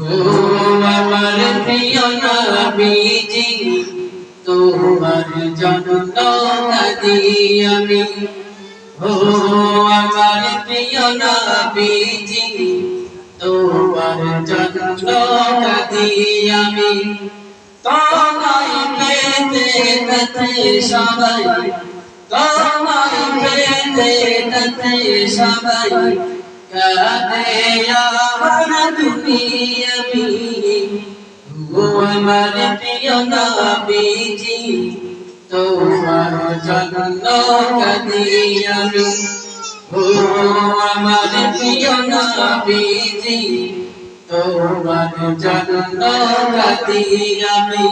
আমার প্রিয় নবীজি, তোমার জন্য কাঁদি আমি। ও আমার প্রিয় নবীজি, তোমার জন্য কাঁদি আমি। তোমায় পেতে পেতে সবাই, তোমায় পেতে পেতে সবাই, কাঁদে আমার দুনিয়াবি ও আমার প্রিয় নবীজি, তোমার জন্য কাঁদি আমি ও আমার প্রিয় নবীজি, তোমার জন্য কাঁদি আমি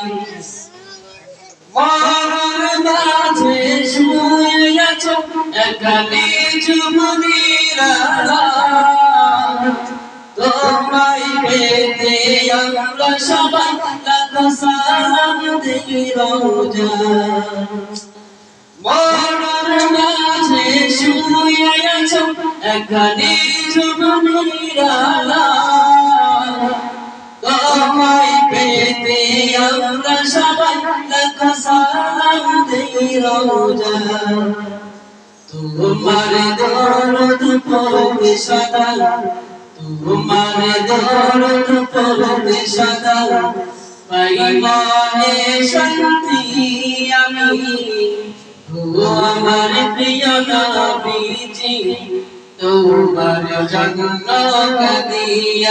মরণ মাঝে শুয়ে আছো এখানে চুমনিরা তোমায় পেতে আমরা সবাই সালাম দিই রোজা মরণ মাঝে শুয়ে আছো এখানে চুমনিরা তোমায় পেতে আমরা সবাই লাখ সালাম দেই রোজা তোমার দরদ পড়বে সদা তোমার দরদ পড়বে সদা মনে শান্তি আমি। ও আমার প্রিয় নবীজি, তোমার জন্য কদি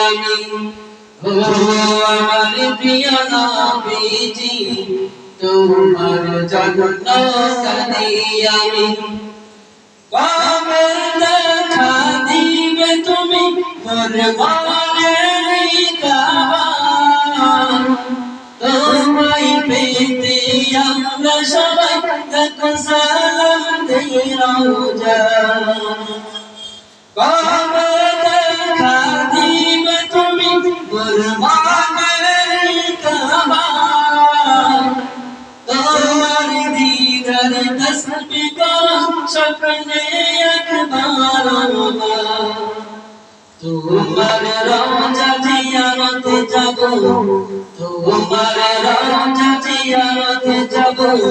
আমি। ও আমার প্রিয় নবীজি, তোমার জন্য কদি আমি। কবে তুমি আমরা সবাই দেখো সালাম দেই রোজা। কবে দেখা দিবে তুমি মোর মনের কাবা। তোমার দিদার তসবি করো, স্বপ্নে একবার তোমার রোজা জিয়ারতে যাব, তোমার যাব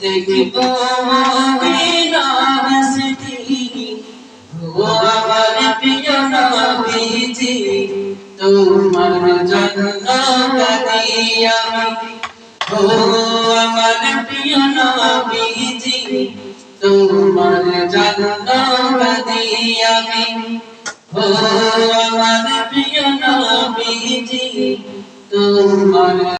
দেখিব আমার প্রিয় নবীজি তোমার জন্য আমি ও আমার প্রিয় নবীজি তোমার জন্য তোমার